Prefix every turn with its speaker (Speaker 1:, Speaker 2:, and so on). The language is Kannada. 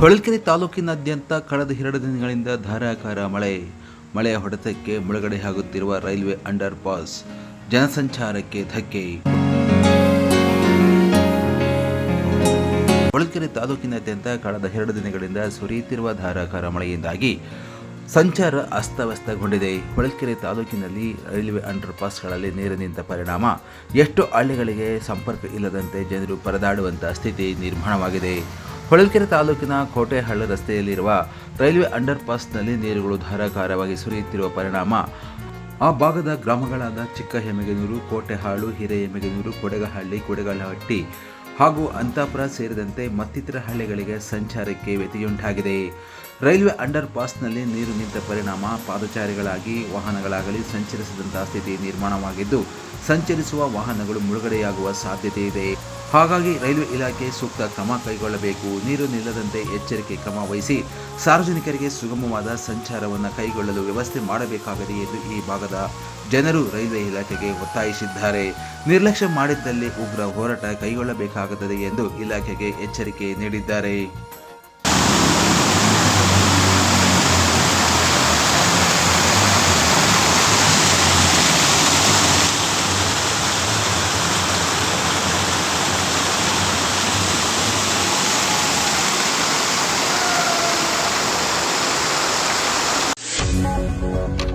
Speaker 1: ಹೊಳಲ್ಕೆರೆ ತಾಲೂಕಿನಾದ್ಯಂತ ಕಳೆದ ಎರಡು ದಿನಗಳಿಂದ ಧಾರಾಕಾರ ಮಳೆ. ಮಳೆಯ ಹೊಡೆತಕ್ಕೆ ಮುಳುಗಡೆಯಾಗುತ್ತಿರುವ ರೈಲ್ವೆ ಅಂಡರ್ ಪಾಸ್ ಜನಸಂಚಾರಕ್ಕೆ ಧಕ್ಕೆ. ಹೊಳಲ್ಕೆರೆ ತಾಲೂಕಿನಾದ್ಯಂತ ಕಳೆದ ಎರಡು ದಿನಗಳಿಂದ ಸುರಿಯುತ್ತಿರುವ ಧಾರಾಕಾರ ಮಳೆಯಿಂದಾಗಿ ಸಂಚಾರ ಅಸ್ತವ್ಯಸ್ತಗೊಂಡಿದೆ. ಹೊಳಲ್ಕೆರೆ ತಾಲೂಕಿನಲ್ಲಿ ರೈಲ್ವೆ ಅಂಡರ್ ಪಾಸ್ಗಳಲ್ಲಿ ನೀರು ನಿಂತ ಪರಿಣಾಮ. ಎಷ್ಟು ಹಳ್ಳಿಗಳಿಗೆ ಸಂಪರ್ಕ ಇಲ್ಲದಂತೆ ಜನರು ಪರದಾಡುವಂಥ ಸ್ಥಿತಿ ನಿರ್ಮಾಣವಾಗಿದೆ. ಹೊಳಲ್ಕೆರೆ ತಾಲೂಕಿನ ಕೋಟೆಹಳ್ಳ ರಸ್ತೆಯಲ್ಲಿರುವ ರೈಲ್ವೆ ಅಂಡರ್ ಪಾಸ್ನಲ್ಲಿ ನೀರುಗಳು ಧಾರಾಕಾರವಾಗಿ ಸುರಿಯುತ್ತಿರುವ ಪರಿಣಾಮ. ಆ ಭಾಗದ ಗ್ರಾಮಗಳಾದ ಚಿಕ್ಕ ಹೆಮ್ಮೆಗನೂರು ಕೋಟೆಹಾಳು ಹಿರೇಯೆಮ್ಮೆಗನೂರು ಕೊಡಗಹಳ್ಳಿ, ಕೊಡಗಲಹಟ್ಟಿ ಹಾಗೂ ಅಂತಾಪುರ ಸೇರಿದಂತೆ ಮತ್ತಿತರ ಹಳ್ಳಿಗಳಿಗೆ ಸಂಚಾರಕ್ಕೆ ವ್ಯತಿಯುಂಟಾಗಿದೆ. ರೈಲ್ವೆ ಅಂಡರ್ ಪಾಸ್ನಲ್ಲಿ ನೀರು ನಿಂತ ಪರಿಣಾಮ, ಪಾದಚಾರಿಗಳಾಗಿ ವಾಹನಗಳಾಗಲಿ ಸಂಚರಿಸಿದಂತಹ ಸ್ಥಿತಿ ನಿರ್ಮಾಣವಾಗಿದ್ದು, ಸಂಚರಿಸುವ ವಾಹನಗಳು ಮುಳುಗಡೆಯಾಗುವ ಸಾಧ್ಯತೆ ಇದೆ. ಹಾಗಾಗಿ ರೈಲ್ವೆ ಇಲಾಖೆ ಸೂಕ್ತ ಕ್ರಮ ಕೈಗೊಳ್ಳಬೇಕು. ನೀರು ನಿಲ್ಲದಂತೆ ಎಚ್ಚರಿಕೆ ಕ್ರಮ ವಹಿಸಿ ಸಾರ್ವಜನಿಕರಿಗೆ ಸುಗಮವಾದ ಸಂಚಾರವನ್ನು ಕೈಗೊಳ್ಳಲು ವ್ಯವಸ್ಥೆ ಮಾಡಬೇಕಾಗಿದೆ ಎಂದು ಈ ಭಾಗದ ಜನರು ರೈಲ್ವೆ ಇಲಾಖೆಗೆ ಒತ್ತಾಯಿಸಿದ್ದಾರೆ. ನಿರ್ಲಕ್ಷ್ಯ ಮಾಡಿದ್ದಲ್ಲಿ ಉಗ್ರ ಹೋರಾಟ ಕೈಗೊಳ್ಳಬೇಕಾಗುತ್ತದೆ ಎಂದು ಇಲಾಖೆಗೆ ಎಚ್ಚರಿಕೆ ನೀಡಿದ್ದಾರೆ. Thank you.